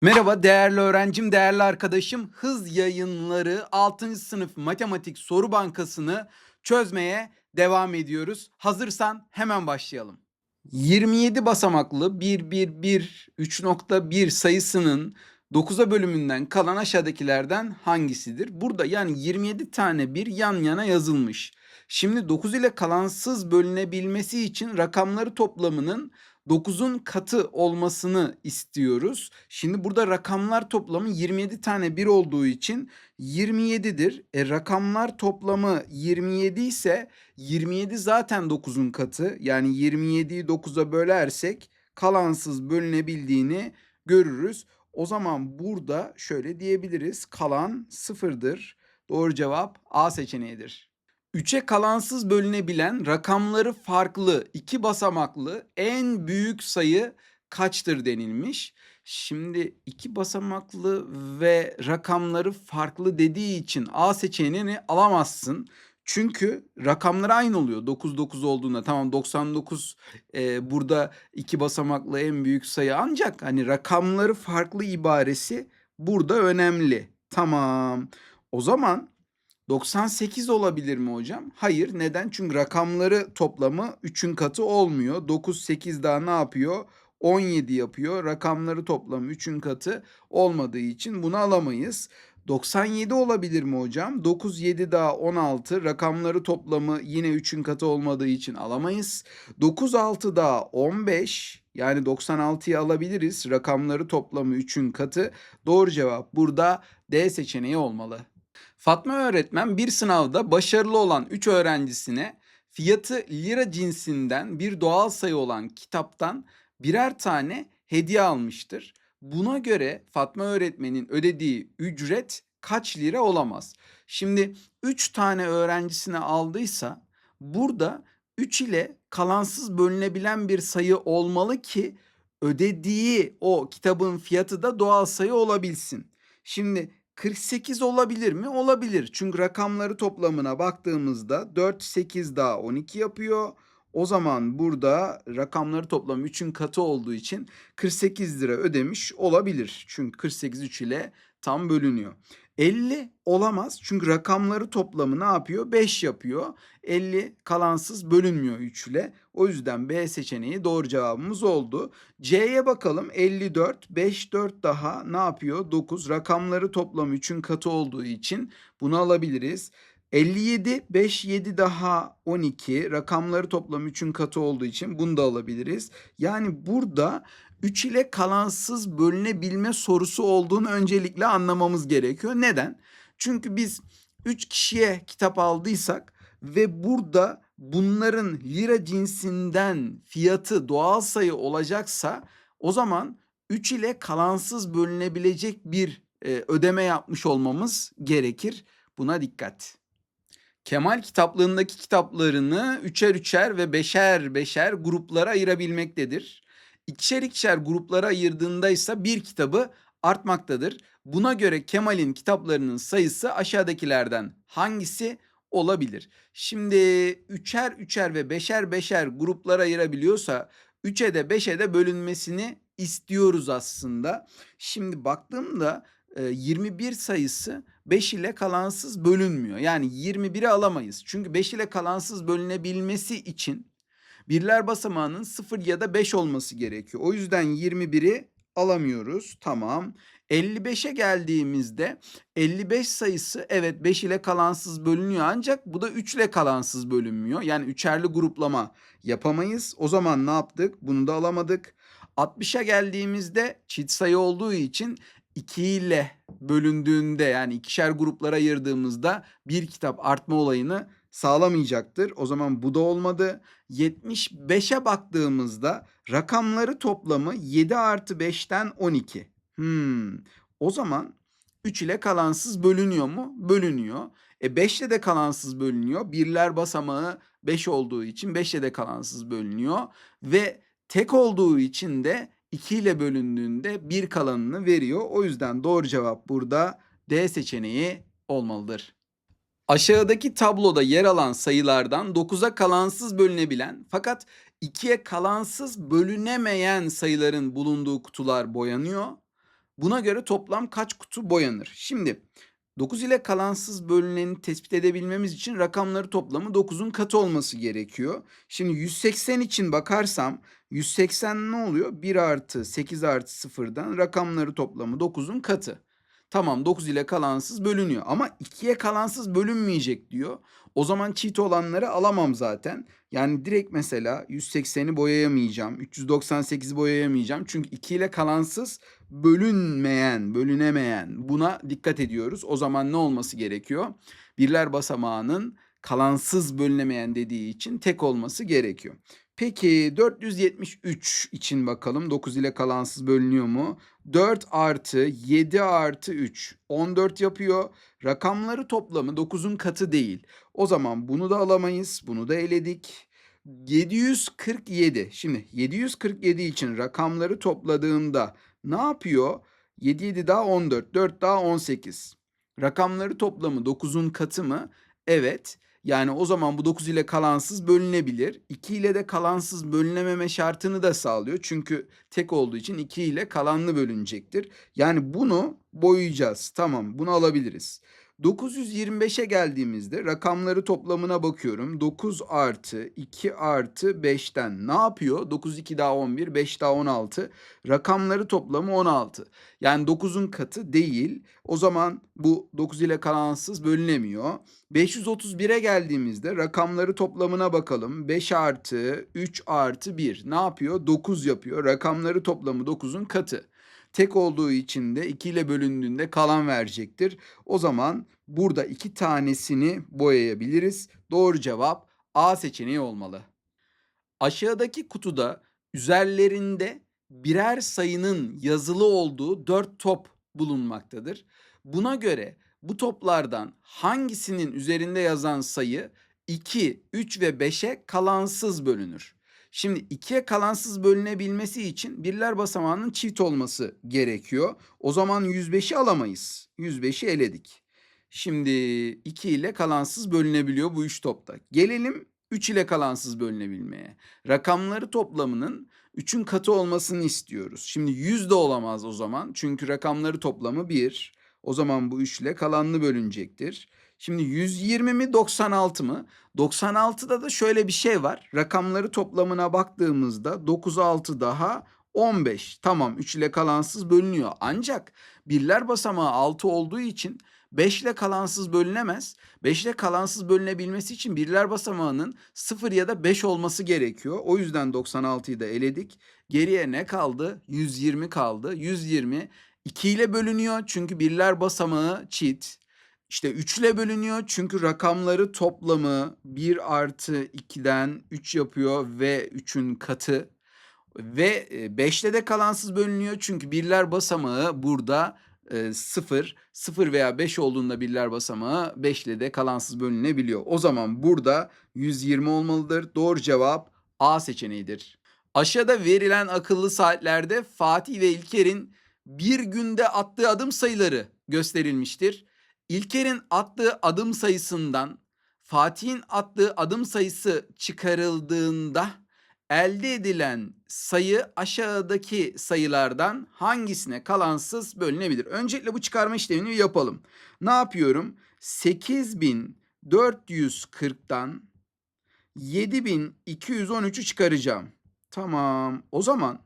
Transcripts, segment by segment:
Merhaba değerli öğrencim, değerli arkadaşım. Hız Yayınları 6. sınıf matematik soru bankasını çözmeye devam ediyoruz. Hazırsan hemen başlayalım. 27 basamaklı 111 3.1 sayısının 9'a bölümünden kalan aşağıdakilerden hangisidir? Burada yani 27 tane bir yan yana yazılmış. Şimdi 9 ile kalansız bölünebilmesi için rakamları toplamının 9'un katı olmasını istiyoruz. Şimdi burada rakamlar toplamı 27 tane bir olduğu için 27'dir. E rakamlar toplamı 27 ise 27 zaten 9'un katı. Yani 27'yi 9'a bölersek kalansız bölünebildiğini görürüz. O zaman burada şöyle diyebiliriz. Kalan sıfırdır. Doğru cevap A seçeneğidir. 3'e kalansız bölünebilen rakamları farklı iki basamaklı en büyük sayı kaçtır denilmiş. Şimdi iki basamaklı ve rakamları farklı dediği için A seçeneğini alamazsın. Çünkü rakamlar aynı oluyor. 9 9 olduğunda tamam 99 e, burada iki basamaklı en büyük sayı ancak hani rakamları farklı ibaresi burada önemli. Tamam. O zaman 98 olabilir mi hocam? Hayır. Neden? Çünkü rakamları toplamı 3'ün katı olmuyor. 9, 8 daha ne yapıyor? 17 yapıyor. Rakamları toplamı 3'ün katı olmadığı için bunu alamayız. 97 olabilir mi hocam? 9, 7 daha 16. Rakamları toplamı yine 3'ün katı olmadığı için alamayız. 9, 6 daha 15. Yani 96'yı alabiliriz. Rakamları toplamı 3'ün katı. Doğru cevap burada D seçeneği olmalı. Fatma öğretmen bir sınavda başarılı olan 3 öğrencisine fiyatı lira cinsinden bir doğal sayı olan kitaptan birer tane hediye almıştır. Buna göre Fatma öğretmenin ödediği ücret kaç lira olamaz? Şimdi 3 tane öğrencisine aldıysa burada 3 ile kalansız bölünebilen bir sayı olmalı ki ödediği o kitabın fiyatı da doğal sayı olabilsin. Şimdi 48 olabilir mi? Olabilir. Çünkü rakamları toplamına baktığımızda 4, 8 daha 12 yapıyor. O zaman burada rakamları toplamı 3'ün katı olduğu için 48 lira ödemiş olabilir. Çünkü 48 3 ile tam bölünüyor. 50 olamaz çünkü rakamları toplamı ne yapıyor? 5 yapıyor. 50 kalansız bölünmüyor 3 ile. O yüzden B seçeneği doğru cevabımız oldu. C'ye bakalım 54, 5, 4 daha ne yapıyor? 9 rakamları toplamı 3'ün katı olduğu için bunu alabiliriz. 57, 5, 7 daha 12 rakamları toplamı 3'ün katı olduğu için bunu da alabiliriz. Yani burada 3 ile kalansız bölünebilme sorusu olduğunu öncelikle anlamamız gerekiyor. Neden? Çünkü biz 3 kişiye kitap aldıysak ve burada bunların lira cinsinden fiyatı doğal sayı olacaksa o zaman 3 ile kalansız bölünebilecek bir e, ödeme yapmış olmamız gerekir. Buna dikkat. Kemal kitaplığındaki kitaplarını üçer üçer ve beşer beşer gruplara ayırabilmektedir. İkişer ikişer gruplara ayırdığında ise bir kitabı artmaktadır. Buna göre Kemal'in kitaplarının sayısı aşağıdakilerden hangisi olabilir? Şimdi üçer üçer ve beşer beşer gruplara ayırabiliyorsa 3'e de 5'e de bölünmesini istiyoruz aslında. Şimdi baktığımda e, 21 sayısı 5 ile kalansız bölünmüyor. Yani 21'i alamayız. Çünkü 5 ile kalansız bölünebilmesi için birler basamağının 0 ya da 5 olması gerekiyor. O yüzden 21'i alamıyoruz. Tamam. 55'e geldiğimizde 55 sayısı evet 5 ile kalansız bölünüyor ancak bu da 3 ile kalansız bölünmüyor. Yani üçerli gruplama yapamayız. O zaman ne yaptık? Bunu da alamadık. 60'a geldiğimizde çift sayı olduğu için 2 ile bölündüğünde yani ikişer gruplara ayırdığımızda bir kitap artma olayını sağlamayacaktır. O zaman bu da olmadı. 75'e baktığımızda rakamları toplamı 7 artı 5'ten 12. Hmm. O zaman 3 ile kalansız bölünüyor mu? Bölünüyor. E 5 ile de kalansız bölünüyor. Birler basamağı 5 olduğu için 5 ile de kalansız bölünüyor. Ve tek olduğu için de 2 ile bölündüğünde bir kalanını veriyor. O yüzden doğru cevap burada D seçeneği olmalıdır. Aşağıdaki tabloda yer alan sayılardan 9'a kalansız bölünebilen fakat 2'ye kalansız bölünemeyen sayıların bulunduğu kutular boyanıyor. Buna göre toplam kaç kutu boyanır? Şimdi 9 ile kalansız bölüneni tespit edebilmemiz için rakamları toplamı 9'un katı olması gerekiyor. Şimdi 180 için bakarsam 180 ne oluyor? 1 artı 8 artı 0'dan rakamları toplamı 9'un katı. Tamam 9 ile kalansız bölünüyor ama 2'ye kalansız bölünmeyecek diyor. O zaman çift olanları alamam zaten. Yani direkt mesela 180'i boyayamayacağım. 398'i boyayamayacağım. Çünkü 2 ile kalansız bölünmeyen, bölünemeyen buna dikkat ediyoruz. O zaman ne olması gerekiyor? Birler basamağının kalansız bölünemeyen dediği için tek olması gerekiyor. Peki 473 için bakalım 9 ile kalansız bölünüyor mu? 4 artı 7 artı 3 14 yapıyor. Rakamları toplamı 9'un katı değil. O zaman bunu da alamayız. Bunu da eledik. 747. Şimdi 747 için rakamları topladığımda ne yapıyor? 7 7 daha 14, 4 daha 18. Rakamları toplamı 9'un katı mı? Evet. Yani o zaman bu 9 ile kalansız bölünebilir. 2 ile de kalansız bölünememe şartını da sağlıyor. Çünkü tek olduğu için 2 ile kalanlı bölünecektir. Yani bunu boyayacağız. Tamam bunu alabiliriz. 925'e geldiğimizde rakamları toplamına bakıyorum. 9 artı 2 artı 5'ten ne yapıyor? 9 2 daha 11, 5 daha 16. Rakamları toplamı 16. Yani 9'un katı değil. O zaman bu 9 ile kalansız bölünemiyor. 531'e geldiğimizde rakamları toplamına bakalım. 5 artı 3 artı 1 ne yapıyor? 9 yapıyor. Rakamları toplamı 9'un katı. Tek olduğu için de 2 ile bölündüğünde kalan verecektir. O zaman burada iki tanesini boyayabiliriz. Doğru cevap A seçeneği olmalı. Aşağıdaki kutuda üzerlerinde birer sayının yazılı olduğu 4 top bulunmaktadır. Buna göre bu toplardan hangisinin üzerinde yazan sayı 2, 3 ve 5'e kalansız bölünür? Şimdi 2'ye kalansız bölünebilmesi için birler basamağının çift olması gerekiyor. O zaman 105'i alamayız. 105'i eledik. Şimdi 2 ile kalansız bölünebiliyor bu 3 topta. Gelelim 3 ile kalansız bölünebilmeye. Rakamları toplamının 3'ün katı olmasını istiyoruz. Şimdi 100 de olamaz o zaman. Çünkü rakamları toplamı 1. O zaman bu 3 ile kalanlı bölünecektir. Şimdi 120 mi 96 mı? 96'da da şöyle bir şey var. Rakamları toplamına baktığımızda 9 6 daha 15. Tamam 3 ile kalansız bölünüyor. Ancak birler basamağı 6 olduğu için 5 ile kalansız bölünemez. 5 ile kalansız bölünebilmesi için birler basamağının 0 ya da 5 olması gerekiyor. O yüzden 96'yı da eledik. Geriye ne kaldı? 120 kaldı. 120 2 ile bölünüyor çünkü birler basamağı çift. İşte 3 ile bölünüyor çünkü rakamları toplamı 1 artı 2'den 3 yapıyor ve 3'ün katı. Ve 5 ile de kalansız bölünüyor çünkü birler basamağı burada 0, 0 veya 5 olduğunda birler basamağı 5 ile de kalansız bölünebiliyor. O zaman burada 120 olmalıdır. Doğru cevap A seçeneğidir. Aşağıda verilen akıllı saatlerde Fatih ve İlker'in bir günde attığı adım sayıları gösterilmiştir. İlker'in attığı adım sayısından Fatih'in attığı adım sayısı çıkarıldığında elde edilen sayı aşağıdaki sayılardan hangisine kalansız bölünebilir? Öncelikle bu çıkarma işlemini yapalım. Ne yapıyorum? 8440'tan 7213'ü çıkaracağım. Tamam. O zaman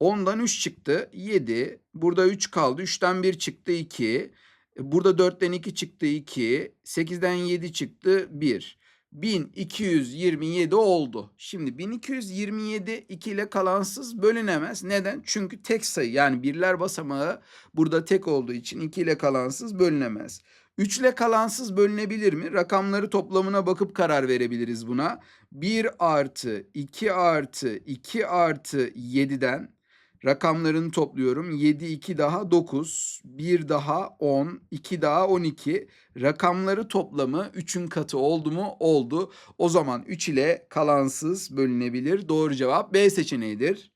10'dan 3 çıktı 7. Burada 3 kaldı. 3'ten 1 çıktı 2. Burada 4'ten 2 çıktı 2. 8'den 7 çıktı 1. 1227 oldu. Şimdi 1227 2 ile kalansız bölünemez. Neden? Çünkü tek sayı yani birler basamağı burada tek olduğu için 2 ile kalansız bölünemez. 3 ile kalansız bölünebilir mi? Rakamları toplamına bakıp karar verebiliriz buna. 1 artı 2 artı 2 artı 7'den Rakamlarını topluyorum. 7, 2 daha 9, 1 daha 10, 2 daha 12. Rakamları toplamı 3'ün katı oldu mu? Oldu. O zaman 3 ile kalansız bölünebilir. Doğru cevap B seçeneğidir.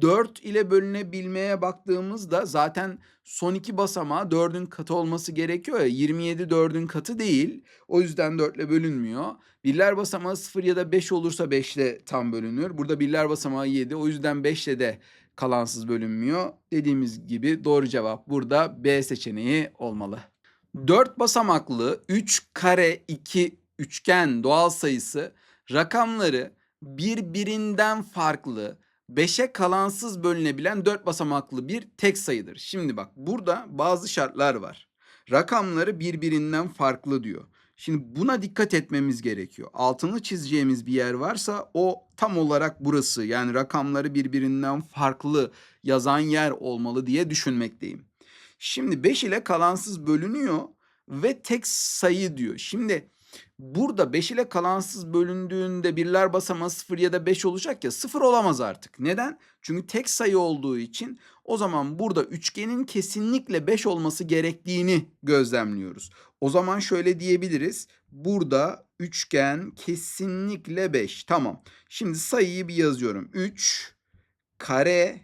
4 ile bölünebilmeye baktığımızda zaten son iki basamağı 4'ün katı olması gerekiyor ya. 27 4'ün katı değil. O yüzden 4 ile bölünmüyor. Birler basamağı 0 ya da 5 olursa 5 ile tam bölünür. Burada birler basamağı 7. O yüzden 5 ile de kalansız bölünmüyor. Dediğimiz gibi doğru cevap burada B seçeneği olmalı. 4 basamaklı 3 kare 2 üçgen doğal sayısı rakamları birbirinden farklı 5'e kalansız bölünebilen 4 basamaklı bir tek sayıdır. Şimdi bak burada bazı şartlar var. Rakamları birbirinden farklı diyor. Şimdi buna dikkat etmemiz gerekiyor. Altını çizeceğimiz bir yer varsa o tam olarak burası. Yani rakamları birbirinden farklı yazan yer olmalı diye düşünmekteyim. Şimdi 5 ile kalansız bölünüyor ve tek sayı diyor. Şimdi burada 5 ile kalansız bölündüğünde birler basamağı 0 ya da 5 olacak ya 0 olamaz artık. Neden? Çünkü tek sayı olduğu için o zaman burada üçgenin kesinlikle 5 olması gerektiğini gözlemliyoruz. O zaman şöyle diyebiliriz. Burada üçgen kesinlikle 5. Tamam. Şimdi sayıyı bir yazıyorum. 3 kare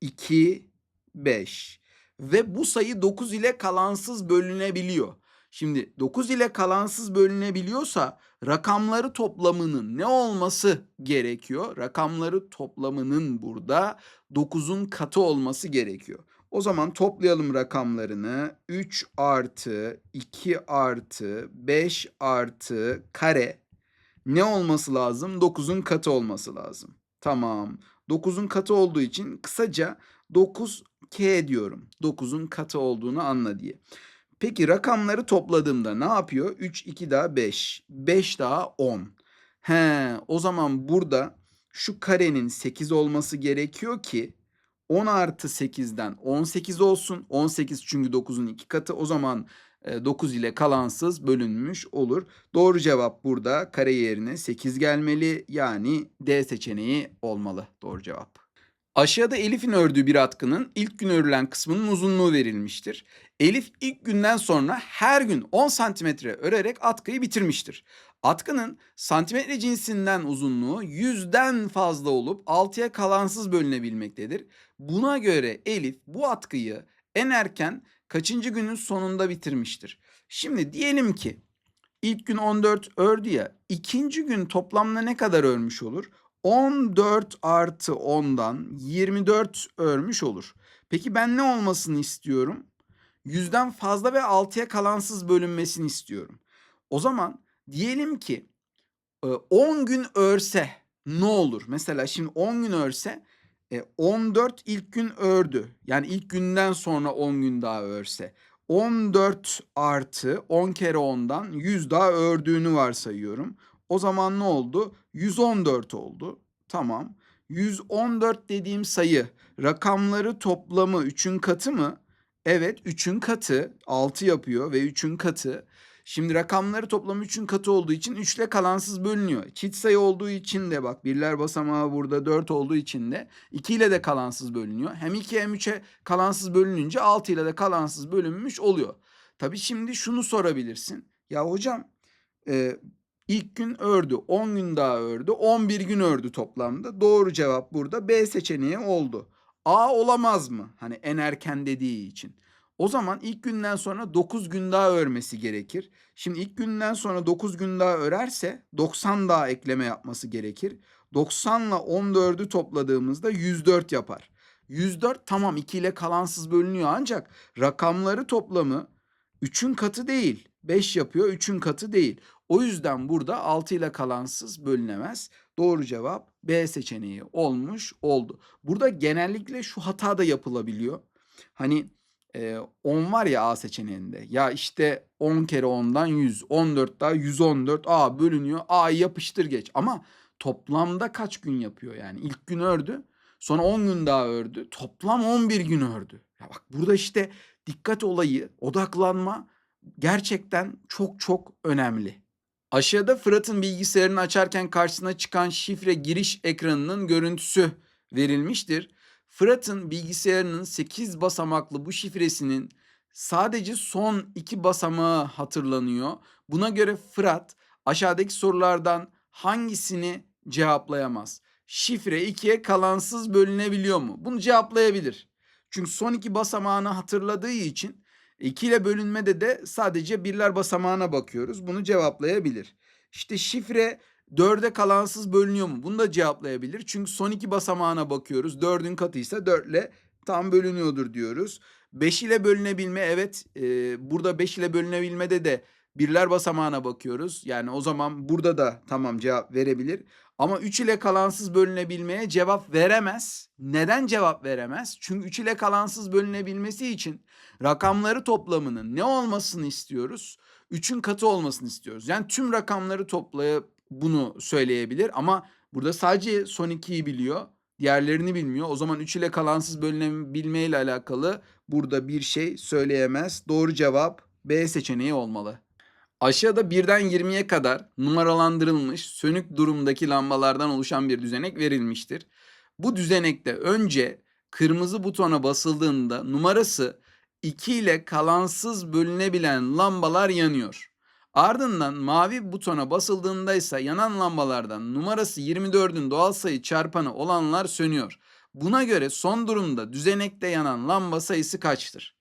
2 5 ve bu sayı 9 ile kalansız bölünebiliyor. Şimdi 9 ile kalansız bölünebiliyorsa rakamları toplamının ne olması gerekiyor? Rakamları toplamının burada 9'un katı olması gerekiyor. O zaman toplayalım rakamlarını. 3 artı 2 artı 5 artı kare ne olması lazım? 9'un katı olması lazım. Tamam. 9'un katı olduğu için kısaca 9K diyorum. 9'un katı olduğunu anla diye. Peki rakamları topladığımda ne yapıyor? 3, 2 daha 5. 5 daha 10. He, o zaman burada şu karenin 8 olması gerekiyor ki 10 artı 8'den 18 olsun. 18 çünkü 9'un 2 katı. O zaman 9 ile kalansız bölünmüş olur. Doğru cevap burada kare yerine 8 gelmeli. Yani D seçeneği olmalı doğru cevap. Aşağıda Elif'in ördüğü bir atkının ilk gün örülen kısmının uzunluğu verilmiştir. Elif ilk günden sonra her gün 10 santimetre örerek atkıyı bitirmiştir. Atkının santimetre cinsinden uzunluğu 100'den fazla olup 6'ya kalansız bölünebilmektedir. Buna göre Elif bu atkıyı en erken kaçıncı günün sonunda bitirmiştir? Şimdi diyelim ki ilk gün 14 ördü ya ikinci gün toplamda ne kadar örmüş olur? 14 artı 10'dan 24 örmüş olur. Peki ben ne olmasını istiyorum? Yüzden fazla ve 6'ya kalansız bölünmesini istiyorum. O zaman diyelim ki 10 gün örse ne olur? Mesela şimdi 10 gün örse 14 ilk gün ördü. Yani ilk günden sonra 10 gün daha örse. 14 artı 10 kere 10'dan 100 daha ördüğünü varsayıyorum. O zaman ne oldu? 114 oldu. Tamam. 114 dediğim sayı rakamları toplamı 3'ün katı mı? Evet 3'ün katı 6 yapıyor ve 3'ün katı. Şimdi rakamları toplamı 3'ün katı olduğu için 3 ile kalansız bölünüyor. Çift sayı olduğu için de bak birler basamağı burada 4 olduğu için de 2 ile de kalansız bölünüyor. Hem 2 hem 3'e kalansız bölününce 6 ile de kalansız bölünmüş oluyor. Tabii şimdi şunu sorabilirsin. Ya hocam ilk gün ördü 10 gün daha ördü 11 gün ördü toplamda. Doğru cevap burada B seçeneği oldu. A olamaz mı? Hani en erken dediği için. O zaman ilk günden sonra 9 gün daha örmesi gerekir. Şimdi ilk günden sonra 9 gün daha örerse 90 daha ekleme yapması gerekir. 90 ile 14'ü topladığımızda 104 yapar. 104 tamam 2 ile kalansız bölünüyor ancak rakamları toplamı 3'ün katı değil. 5 yapıyor 3'ün katı değil. O yüzden burada 6 ile kalansız bölünemez. Doğru cevap B seçeneği olmuş oldu. Burada genellikle şu hata da yapılabiliyor. Hani e, 10 var ya A seçeneğinde. Ya işte 10 kere 10'dan 100. 14 daha 114. A bölünüyor. A'yı yapıştır geç. Ama toplamda kaç gün yapıyor yani? İlk gün ördü. Sonra 10 gün daha ördü. Toplam 11 gün ördü. Ya bak burada işte dikkat olayı, odaklanma gerçekten çok çok önemli. Aşağıda Fırat'ın bilgisayarını açarken karşısına çıkan şifre giriş ekranının görüntüsü verilmiştir. Fırat'ın bilgisayarının 8 basamaklı bu şifresinin sadece son 2 basamağı hatırlanıyor. Buna göre Fırat aşağıdaki sorulardan hangisini cevaplayamaz? Şifre 2'ye kalansız bölünebiliyor mu? Bunu cevaplayabilir. Çünkü son iki basamağını hatırladığı için 2 ile bölünmede de sadece birler basamağına bakıyoruz. Bunu cevaplayabilir. İşte şifre 4'e kalansız bölünüyor mu? Bunu da cevaplayabilir. Çünkü son iki basamağına bakıyoruz. 4'ün katıysa 4 ile tam bölünüyordur diyoruz. 5 ile bölünebilme evet e, burada 5 ile bölünebilmede de birler basamağına bakıyoruz. Yani o zaman burada da tamam cevap verebilir. Ama 3 ile kalansız bölünebilmeye cevap veremez. Neden cevap veremez? Çünkü 3 ile kalansız bölünebilmesi için rakamları toplamının ne olmasını istiyoruz? 3'ün katı olmasını istiyoruz. Yani tüm rakamları toplayıp bunu söyleyebilir ama burada sadece son 2'yi biliyor. Diğerlerini bilmiyor. O zaman 3 ile kalansız bölünebilme ile alakalı burada bir şey söyleyemez. Doğru cevap B seçeneği olmalı. Aşağıda 1'den 20'ye kadar numaralandırılmış sönük durumdaki lambalardan oluşan bir düzenek verilmiştir. Bu düzenekte önce kırmızı butona basıldığında numarası 2 ile kalansız bölünebilen lambalar yanıyor. Ardından mavi butona basıldığında ise yanan lambalardan numarası 24'ün doğal sayı çarpanı olanlar sönüyor. Buna göre son durumda düzenekte yanan lamba sayısı kaçtır?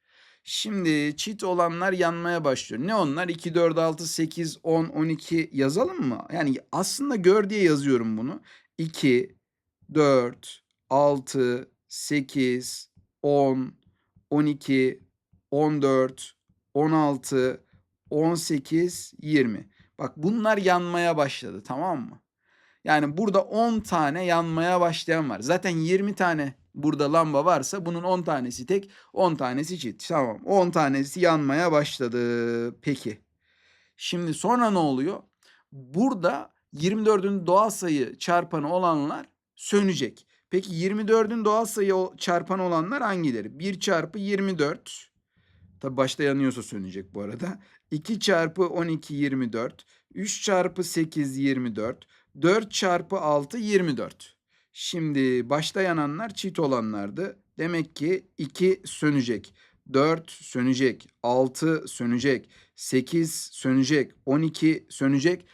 Şimdi çift olanlar yanmaya başlıyor. Ne onlar? 2, 4, 6, 8, 10, 12 yazalım mı? Yani aslında gör diye yazıyorum bunu. 2, 4, 6, 8, 10, 12, 14, 16, 18, 20. Bak bunlar yanmaya başladı tamam mı? Yani burada 10 tane yanmaya başlayan var. Zaten 20 tane burada lamba varsa bunun 10 tanesi tek, 10 tanesi çift. Tamam 10 tanesi yanmaya başladı. Peki. Şimdi sonra ne oluyor? Burada 24'ün doğal sayı çarpanı olanlar sönecek. Peki 24'ün doğal sayı çarpanı olanlar hangileri? 1 çarpı 24. Tabi başta yanıyorsa sönecek bu arada. 2 çarpı 12 24. 3 çarpı 8 24. 4 çarpı 6 24. Şimdi başta yananlar çift olanlardı. Demek ki 2 sönecek. 4 sönecek. 6 sönecek. 8 sönecek. 12 sönecek.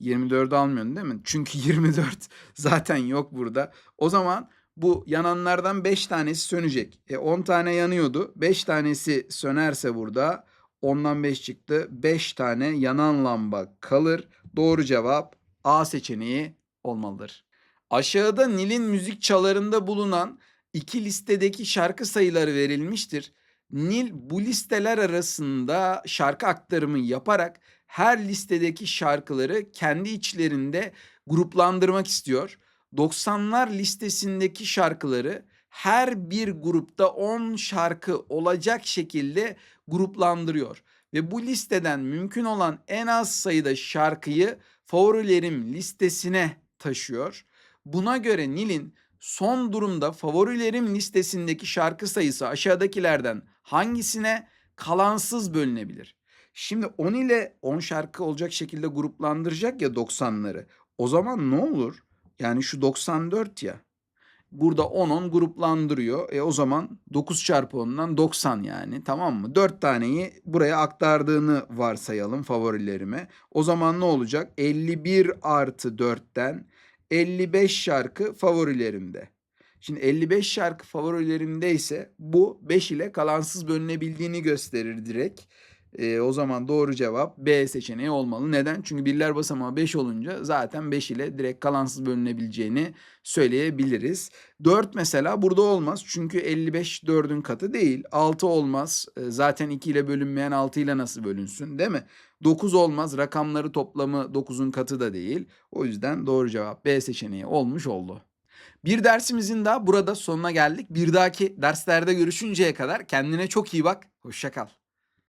24'ü almıyorsun değil mi? Çünkü 24 zaten yok burada. O zaman bu yananlardan 5 tanesi sönecek. E 10 tane yanıyordu. 5 tanesi sönerse burada 10'dan 5 çıktı. 5 tane yanan lamba kalır. Doğru cevap A seçeneği olmalıdır. Aşağıda Nil'in müzik çalarında bulunan iki listedeki şarkı sayıları verilmiştir. Nil bu listeler arasında şarkı aktarımı yaparak her listedeki şarkıları kendi içlerinde gruplandırmak istiyor. 90'lar listesindeki şarkıları her bir grupta 10 şarkı olacak şekilde gruplandırıyor. Ve bu listeden mümkün olan en az sayıda şarkıyı favorilerim listesine taşıyor. Buna göre Nil'in son durumda favorilerim listesindeki şarkı sayısı aşağıdakilerden hangisine kalansız bölünebilir? Şimdi 10 ile 10 şarkı olacak şekilde gruplandıracak ya 90'ları. O zaman ne olur? Yani şu 94 ya. Burada 10 10 gruplandırıyor. E o zaman 9 çarpı 10'dan 90 yani tamam mı? 4 taneyi buraya aktardığını varsayalım favorilerime. O zaman ne olacak? 51 artı 4'ten 55 şarkı favorilerimde. Şimdi 55 şarkı favorilerimdeyse bu 5 ile kalansız bölünebildiğini gösterir direkt. E, o zaman doğru cevap B seçeneği olmalı. Neden? Çünkü birler basamağı 5 olunca zaten 5 ile direkt kalansız bölünebileceğini söyleyebiliriz. 4 mesela burada olmaz. Çünkü 55 4'ün katı değil. 6 olmaz. E, zaten 2 ile bölünmeyen 6 ile nasıl bölünsün değil mi? 9 olmaz. Rakamları toplamı 9'un katı da değil. O yüzden doğru cevap B seçeneği olmuş oldu. Bir dersimizin daha burada sonuna geldik. Bir dahaki derslerde görüşünceye kadar kendine çok iyi bak. Hoşça kal.